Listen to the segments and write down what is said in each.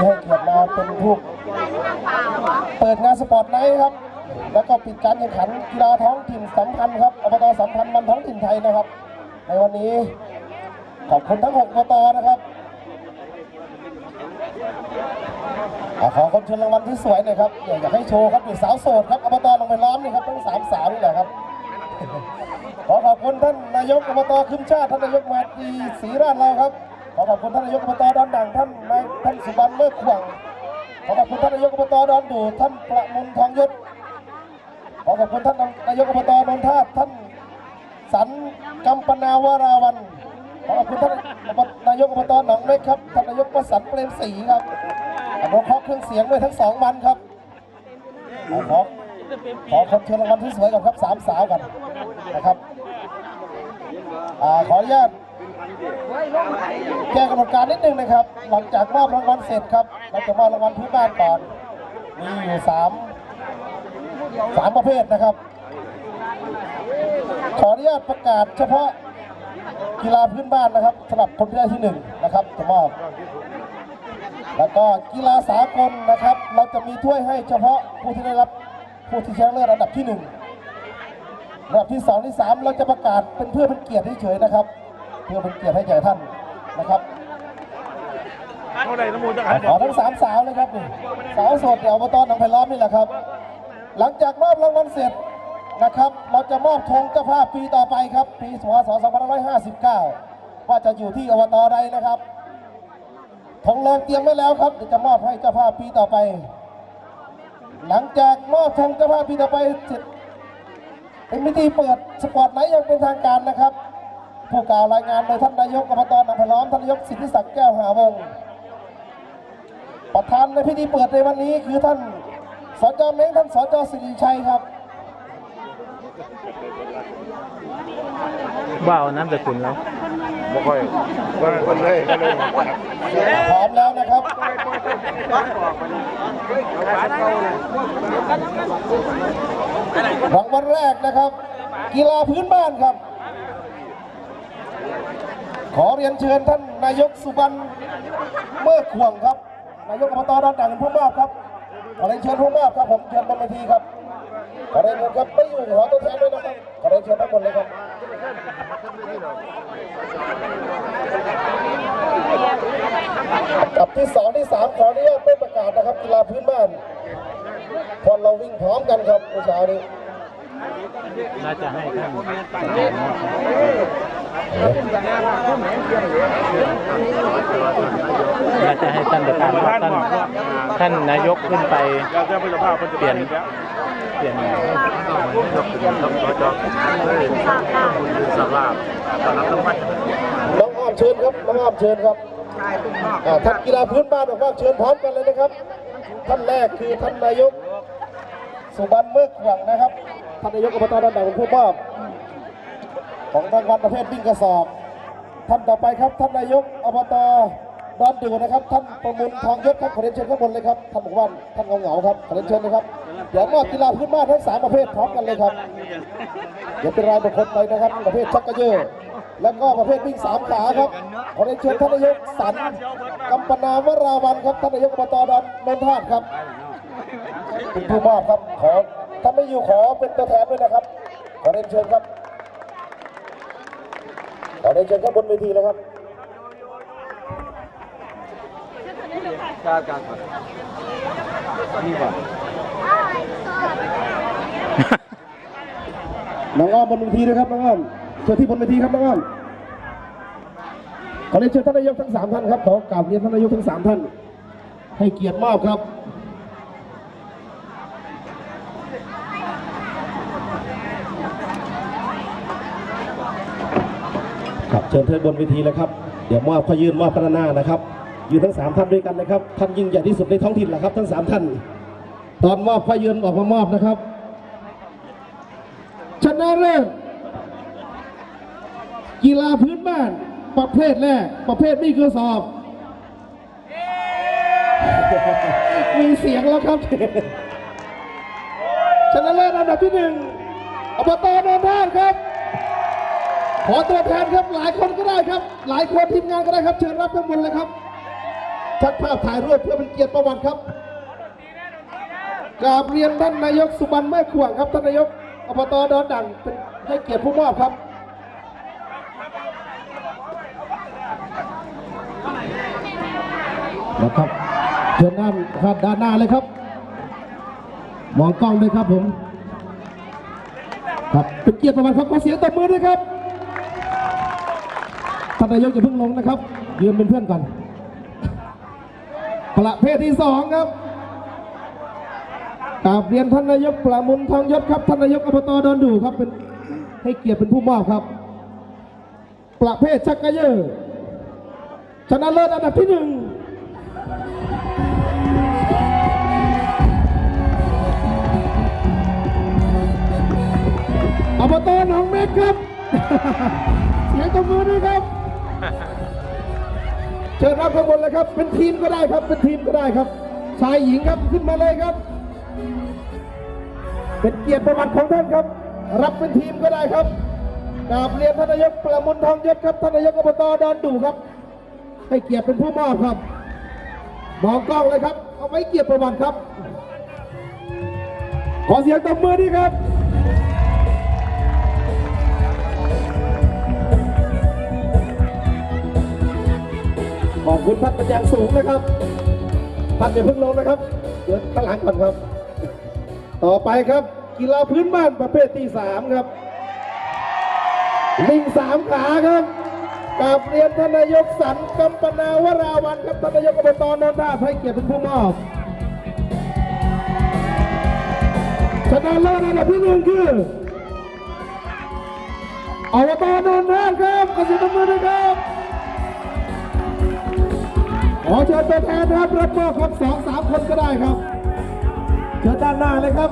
ให้เกียรติมาเป็นผู้เปิดงานสปอร์ตไนท์ครับ แล้วก็ปิดการแข่งขันกีฬาท้องถิ่นสำคัญครับอบตสำคัญมันท้องถิ่นไทยนะครับ ในวันนี้ขอบคุณทั้งหกอบตนะครับอขอคนเชิญรางวัลที่สวยหน่อยครับอยากให้โชว์ครับเป็นสาวโสดครับอบตลงไปล้อมนี่ครับทั้งสามสาวนี่แหละครับขอขอบคุณท่านนายกอบตขึ้นชาติท่านนายกมาตีศรีราชเราครับ ขอขอบคุณท่านนายกอบตดอนดังท่านนายท่านสุบันเลิกขวังขอขอบคุณท่านนายกอบตดอนดูท่านประมุนทองยศขอขอบคุณท่านนายกอบตนนทาท่านสันกัมปนาวราวันขอขอบคุณท่านนายกอบตหนองเล็กครับท่านนายกประสันเปรมศรีครับอนุเคราะห์เครื่องเสียงด้วยทั้งสองวันครับขอขอขอคนเชิญรางวัลที่สวยก่อนครับสามสาวกันนะครับอขออนุญาต แจ้กำหนดการนิดนึงนะครับ หลังจากมอบรางวัลเสร็จครับเราจะมอบรางวัลพื้นบ้านก่อนมีอยู่สามสามประเภทนะครับ ขออนุญาตประกาศเฉพาะกีฬาพื้นบ้านนะครับสำหรับคนที่ได้ที่หนึ่งนะครับจะมอบ แล้วก็กีฬาสากลนะครับ เราจะมีถ้วยให้เฉพาะผู้ที่ได้รับผู้ที่ชนะเลิศอันดับที่หนึ่งระดับที่สองที่สามเราจะประกาศเป็นเพื่อเป็นเกียรติเฉยๆนะครับ เพื่อเป็นเกียรติให้แก่ท่านนะครับเท่าไหร่น้ำมูลจะขขายอทั้งสามสาวเลยครับนี่สาวโสดเดี่ยวอบตหนองไผ่ล้อมนี่แหละครับ หลังจากมอบรางวัลเสร็จนะครับ เราจะมอบธงเจ้าภาพปีต่อไปครับ ปีพศ2559 ว่าจะอยู่ที่อบตใดนะครับธงแรงเตรียมไว้แล้วครับเดี๋ยวจะมอบให้เจ้าภาพปีต่อไป หลังจากมอบธงเจ้าภาพปีต่อไปเสร็จเป็นพิธีเปิดสปอร์ตไลท์อย่างเป็นทางการนะครับ ผู้กล่าวรายงานโดยท่านนายกอบตหนองพะล้อมท่านนายกสิทธิศักดิ์แก้วหาวงศ์ประธานในพิธีเปิดในวันนี้คือท่านสจเม้งท่านสจสิริชัยครับว่าเอาน้ำสกุลแล้วบ่ค่อยว่าคนเลยก็เลยพร้อมแล้วนะครับรางวัลแรกนะครับ กีฬาพื้นบ้านครับ ขอเรียนเชิญท่านนายกสุบรรณเมื่อขวงครับ นายกอบตดอนดังผู้มอบครับขอเรียนเชิญผู้มอบครับผมเชิญบนเวทีครับขอเรียนเชิญครับไม่อยู่ขอตัวแทนด้วยนะครับขอเรียนเชิญทั้งหมดเลยครับกับที่สองที่สามขออนุญาตไม่ประกาศนะครับกีฬาพื้นบ้านพอเราวิ่งพร้อมกันครับเมื่อเช้านี้น่าจะให้ท่าน ปรานมอบน่าจะให้ท่านประธานท่านท่านนายกขึ้นไปเราจะเป็นภาพคนจะเปลี่ยนเปลี่ยนน้องอ้อมเชิญครับน้องอ้อมเชิญครับอ่าท่านกีฬาพื้นบ้านบอกว่าเชิญพร้อมกันเลยนะครับ ท่านแรกคือท่านนายกสุบรรณเมื่อขวังนะครับท่านนายกอบตดอนดังเป็นผู้มอบ ของรางวัลประเภทวิ่งกระสอบ ท่านต่อไปครับท่านนายกอบตดอนดูนะครับ ท่านประมุนทองยศครับขอเรียนเชิญข้างบนเลยครับท่านบอกว่าท่านเหงาครับขอเรียนเชิญเลยครับเดี๋ยวมอบกีฬาพื้นบ้านทั้งสามประเภทพร้อมกันเลยครับเดี๋ยวเป็นรายบุคคลไปนะครับ ประเภทชักกระเยอแล้วก็ประเภทวิ่งสามขาครับขอเรียนเชิญท่านนายกสันกัมปนาวราวันครับท่านนายกอบตดอนนนทาครับเป็นผู้มอบครับขอถ้าไม่อยู่ขอเป็นตัวแทนด้วยนะครับขอเรียนเชิญครับ ขอเรียนเชิญครับบนเวทีเลยครับน้องอ้อมบนเวทีด้วยครับน้องอ้อมเชิญที่บนเวทีครับน้องอ้อมขอเรียนเชิญท่านนายกทั้งสามท่านครับขอกราบเรียนท่านนายกทั้งสามท่าน ให้เกียรติมอบครับ ครับ เชิญเทินบนเวทีเลยครับ เดี๋ยวมอบขอยืนมอบพระหน้านะครับ อยืนทั้งสามท่านด้วยกันนะครับ ท่านยิ่งใหญ่ที่สุดในท้องถิ่นแหละครับทั้งสามท่าน ตอนมอบพระยืนออกมามอบนะครับ ชนะเลิศกีฬาพื้นบ้าน ประเภทแรก ประเภทนี่คือสอบ มีเสียงแล้วครับ ชนะเลิศอันดับที่หนึ่งอบตนนทาตครับ ขอตัวแทนครับหลายคนก็ได้ครับ หลายคนทีมงานก็ได้ครับ เชิญรับข้างบนเลยครับ ชักภาพถ่ายรูปเพื่อเป็นเกียรติประวัติครับกราบเรียนท่านนายกสุบรรณแม่ขวางครับท่านนายกอบตดอนดังเป็นให้เกียรติผู้มอบครับนะครับเชิญด้านครับด้านหน้าเลยครับ มองกล้องด้วยครับผม ครับเป็นเกียรติประวัติครับขอเสียงตบมือด้วยครับ ท่านนายกอย่าเพิ่งลงนะครับ ยืนเป็นเพื่อนก่อน ประเภทที่สองครับกราบเรียนท่านนายกประมุนทองยศครับท่านนายกอบตดอนดูครับเป็นให้เกียรติเป็นผู้มอบครับ ประเภทชักกระเยอชนะเลิศอันดับที่หนึ่งอบตหนองเม็กครับ เสียงตบมือด้วยครับ เชิญรับข้างบนเลยครับ เป็นทีมก็ได้ครับ เป็นทีมก็ได้ครับ ชายหญิงครับขึ้นมาเลยครับ เป็นเกียรติประวัติของท่านครับ รับเป็นทีมก็ได้ครับกราบเรียนท่านนายกประมุนทองยศครับท่านนายกอบตดอนดูครับ ให้เกียรติเป็นผู้มอบครับ มองกล้องเลยครับ เอาไว้เกียรติประวัติครับ ขอเสียงตบมือด้วยครับ ขอบคุณท่านเป็นอย่างสูงนะครับท่านอย่าเพิ่งลงนะครับ เดี๋ยวข้างหลังก่อนครับ ต่อไปครับ กีฬาพื้นบ้านประเภทที่สามครับลิงสามขาครับกราบเรียนท่านนายกสันกัมปนาวราวันครับท่านนายกอบตนนทาให้เกียรติเป็นผู้มอบชนะเลิศอันดับที่หนึ่งคืออบตนนทาครับขอเสียงปรบมือด้วยครับ อเชิญตัวแทนนะครับรับมอบครับสองสามคนก็ได้ครับ เชิญด้านหน้าเลยครับ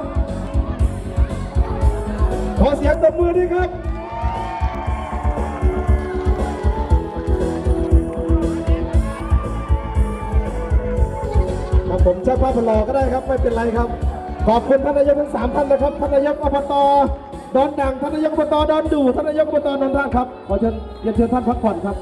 ขอเสียงตบมือด้วยครับครับผมเจ้าภาพรอก็ได้ครับ ไม่เป็นไรครับ ขอบคุณท่านนายกทั้งสามท่านนะครับท่านนายกอบตดอนดังท่านนายกอบตดอนดูท่านนายกอบตนนทาครับขอเชิญเรียนเชิญท่านพักผ่อนครับ